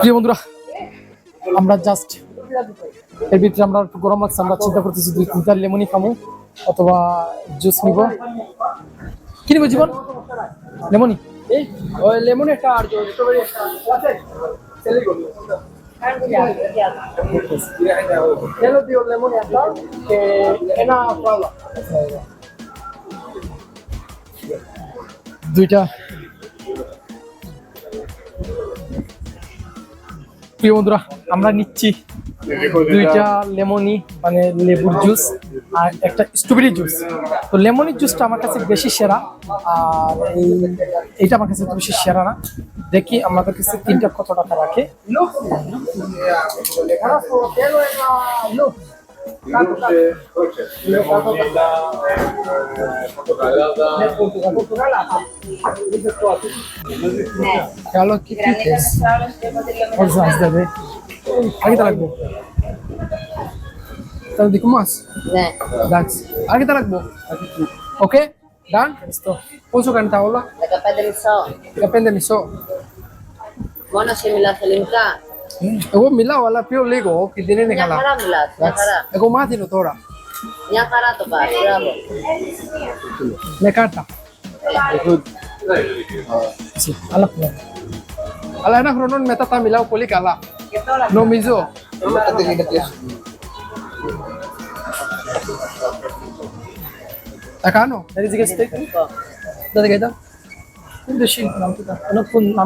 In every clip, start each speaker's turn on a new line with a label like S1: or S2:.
S1: প্রিয় বন্ধুরা, আমরা জাস্ট এর ভিতরে আমরা একটু গরম লাগছে আমরা চিন্তা করতেছি দুই তিনটা লেমনই খামো অথবা জুস নিব। কি নিব জীবন? লেমনই?
S2: লেমন একটা আর স্ট্রবেরি
S1: প্রিয় বন্ধুরা, আমরা নিচ্ছি দুইটা লেমনি মানে লেবুর জুস আর একটা স্ট্রবেরি জুস তো লেমনির জুসটা আমার কাছে বেশি সেরা, আর এই, এইটা আমার কাছে বেশি সেরা না। দেখি আমাদের কাছে তিনটা কত টাকা রাখে। Virus, coches. চলো কি কি অর্জো আসতে হবে আগে তা রাখবো তাহলে দেখো
S3: মাছ
S1: ডান্স আগে তা রাখবো ওকে ডান পৌঁছো
S3: কেন তাহলে
S1: Depende mi so.
S3: Buona simile a Felinca.
S1: εγώ μιλάω αλλά πιο λίγο, και δεν είναι καλά εγώ μάθηνο τώρα
S3: νια καρά το πας
S1: ναι κάτι αλλά είναι αν κρούνουν μετά τα μιλάω πολύ καλά νομίζω τα κάνω εντάξει δεν ξέρω ανούχημα ανούχημα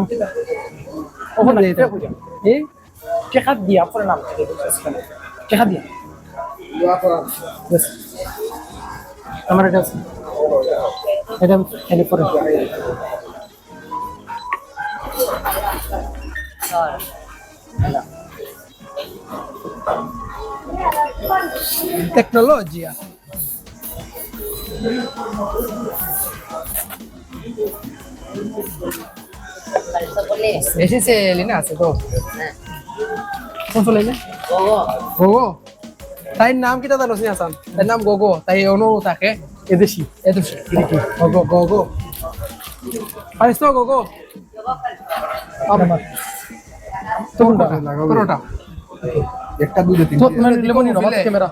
S1: টেকা দিয়া পরে নাম থেকে টেকা দিয়া। আমার এটা আছে। এটা এনে পরে। Tecnologia. Ese es
S3: el
S1: enlace, todo. কোন
S3: চলে
S1: গগো। তাইর নাম কি দাদা রসিন হাসান? তাইর নাম গগো তাই অনু তাকে এদেশি। এদেশি। গগো গগো। পারিস তো গগো? হ্যাঁ, তোরটা
S2: একটা দুইটা
S1: তিনটা। মানে লেবনি রবাত ক্যামেরা।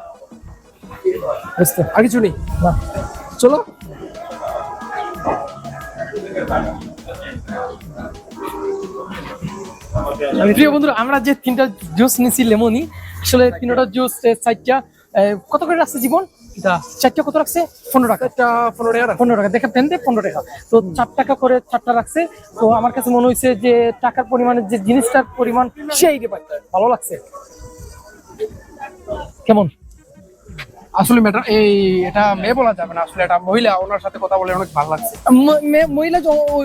S1: বুঝতে আর কিছু নেই। না। চলো। প্রিয় বন্ধুরা আমরা যে তিনটা জুস নিছি লেমনি আসলে তিনটা জুস চারটা কত করে রাখছে জীবন? চারটা কত রাখছে? পনেরো টাকা। পনেরো টাকা পনেরো টাকা। দেখা পেন পনেরো টাকা। তো চার টাকা করে চারটা রাখছে। তো আমার কাছে মনে হয়েছে যে টাকার পরিমাণে যে জিনিসটার পরিমাণ সেই ভালো লাগছে। কেমন?
S2: আসলে ম্যাডাম এই এটা মেয়ে বলা যাবে না আসলে এটা মহিলা ওনার সাথে কথা বলে অনেক ভালো লাগছে।
S1: মহিলা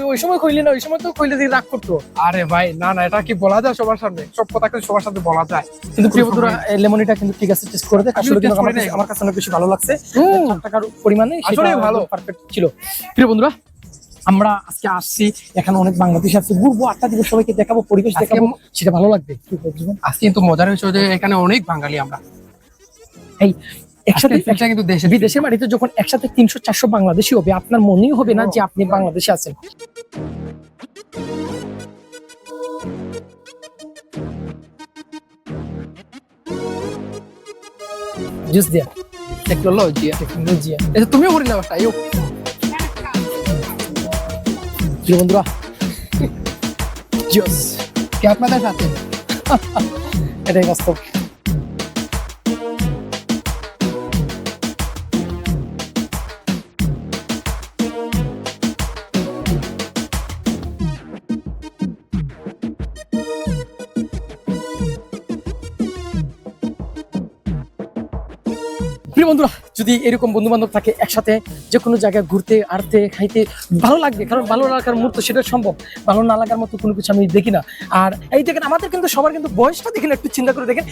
S1: ওই- সময় কইলে না ওই সময় তো কইলে দিয়ে রাগ করতো।
S2: আরে ভাই না না এটা কি বলা যায় সবার সামনে? সব কথা কিন্তু সবার সাথে বলা যায়।
S1: কিন্তু প্রিয় বন্ধুরা এই লেমনিটা কিন্তু ঠিক আছে টেস্ট করে দেখ। আসলে কিন্তু আমার কাছে- অনেক বেশি ভালো লাগছে। টাকার পরিমাণে
S2: আসলেই ভালো।
S1: পারফেক্ট ছিল। প্রিয় বন্ধুরা আমরা আজকে আসছি এখানে অনেক বাংলাদেশ আছে। ঘুরবো আটটা দিব সবাইকে দেখাবো পরিবেশ দেখাবো। সেটা ভালো লাগবে।
S2: আজকে কিন্তু মজার হয়েছে যে এখানে অনেক বাঙালি আমরা।
S1: এই একসাথে
S2: কিন্তু
S1: বিদেশের মাটিতে যখন একসাথে তিনশো চারশো বাংলাদেশি হবে আপনার মনেই হবে না যে আপনি বাংলাদেশে আছেন। জুস দিয়া
S2: টেকনোলজি
S1: টেকনোলজি
S2: এটা তুমিও করি না বাসা ইউ
S1: প্রিয় বন্ধুরা জুস
S2: কি আপনাদের সাথে?
S1: এটাই বাস্তব। প্রিয় বন্ধুরা যদি এরকম বন্ধু বান্ধব থাকে একসাথে যে কোনো জায়গায় ঘুরতে আড়তে খাইতে ভালো লাগবে কারণ ভালো লাগার মুহূর্ত সেটা সম্ভব। ভালো না লাগার মতো কোনো কিছু আমি দেখি না। আর এই দেখেন আমাদের কিন্তু সবার কিন্তু বয়সটা দেখেন একটু চিন্তা করে দেখেন।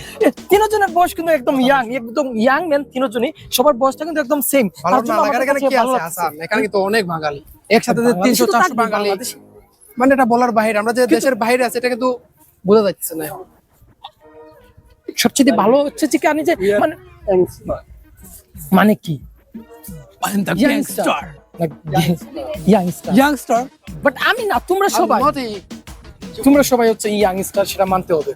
S1: তিনজনের বয়স কিন্তু একদম ইয়াং একদম ইয়াং ম্যান তিনজনই সবার বয়সটা কিন্তু একদম সেম
S2: ভালো এখানে কি আছে? আসান এখানে কিন্তু অনেক বাঙালি। একসাথে তিনশো চারশো বাঙালি। মানে এটা বলার বাইরে আমরা যে দেশের বাইরে আছে এটা কিন্তু বোঝা যাচ্ছে না
S1: সবচেয়ে ভালো হচ্ছে যে কি আমি যে মানে মানে কি? আমি না তোমরা সবাই তোমরা সবাই হচ্ছে ইয়াং স্টার সেটা মানতে হবে।